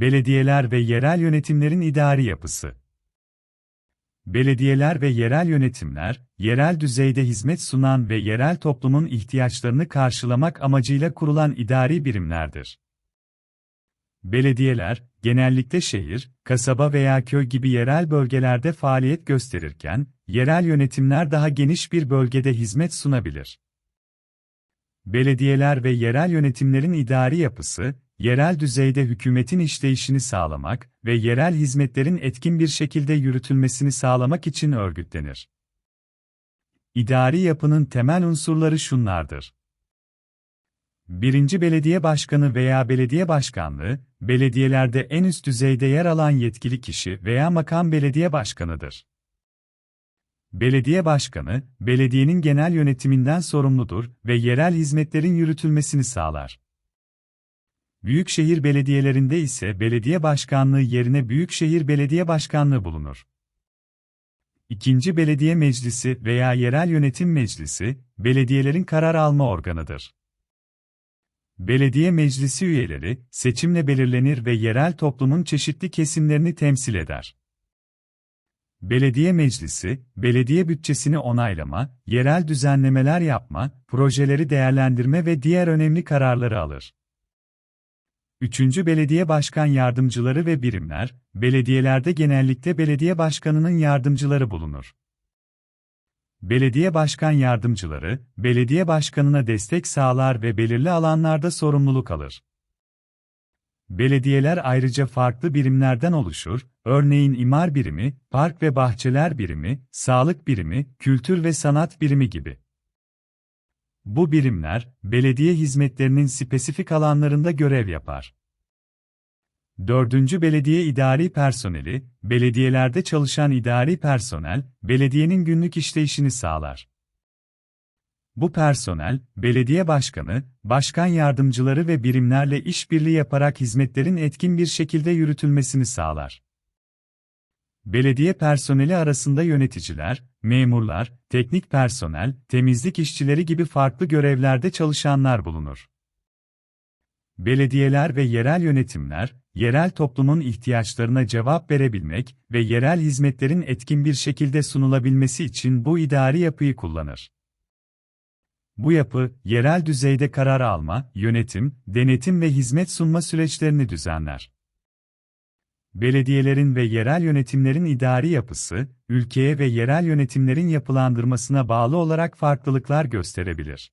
Belediyeler ve yerel yönetimlerin idari yapısı. Belediyeler ve yerel yönetimler, yerel düzeyde hizmet sunan ve yerel toplumun ihtiyaçlarını karşılamak amacıyla kurulan idari birimlerdir. Belediyeler, genellikle şehir, kasaba veya köy gibi yerel bölgelerde faaliyet gösterirken, yerel yönetimler daha geniş bir bölgede hizmet sunabilir. Belediyeler ve yerel yönetimlerin idari yapısı, yerel düzeyde hükümetin işleyişini sağlamak ve yerel hizmetlerin etkin bir şekilde yürütülmesini sağlamak için örgütlenir. İdari yapının temel unsurları şunlardır. 1. Belediye Başkanı veya Belediye Başkanlığı, belediyelerde en üst düzeyde yer alan yetkili kişi veya makam belediye başkanıdır. Belediye başkanı, belediyenin genel yönetiminden sorumludur ve yerel hizmetlerin yürütülmesini sağlar. Büyükşehir belediyelerinde ise belediye başkanlığı yerine Büyükşehir Belediye Başkanlığı bulunur. İkinci Belediye Meclisi veya Yerel Yönetim Meclisi, belediyelerin karar alma organıdır. Belediye meclisi üyeleri, seçimle belirlenir ve yerel toplumun çeşitli kesimlerini temsil eder. Belediye meclisi, belediye bütçesini onaylama, yerel düzenlemeler yapma, projeleri değerlendirme ve diğer önemli kararları alır. Üçüncü belediye başkan yardımcıları ve birimler, belediyelerde genellikle belediye başkanının yardımcıları bulunur. Belediye başkan yardımcıları, belediye başkanına destek sağlar ve belirli alanlarda sorumluluk alır. Belediyeler ayrıca farklı birimlerden oluşur, örneğin imar birimi, park ve bahçeler birimi, sağlık birimi, kültür ve sanat birimi gibi. Bu birimler, belediye hizmetlerinin spesifik alanlarında görev yapar. Dördüncü Belediye idari personeli, belediyelerde çalışan idari personel, belediyenin günlük işleyişini sağlar. Bu personel, belediye başkanı, başkan yardımcıları ve birimlerle işbirliği yaparak hizmetlerin etkin bir şekilde yürütülmesini sağlar. Belediye personeli arasında yöneticiler, memurlar, teknik personel, temizlik işçileri gibi farklı görevlerde çalışanlar bulunur. Belediyeler ve yerel yönetimler, yerel toplumun ihtiyaçlarına cevap verebilmek ve yerel hizmetlerin etkin bir şekilde sunulabilmesi için bu idari yapıyı kullanır. Bu yapı, yerel düzeyde karar alma, yönetim, denetim ve hizmet sunma süreçlerini düzenler. Belediyelerin ve yerel yönetimlerin idari yapısı, ülkeye ve yerel yönetimlerin yapılandırmasına bağlı olarak farklılıklar gösterebilir.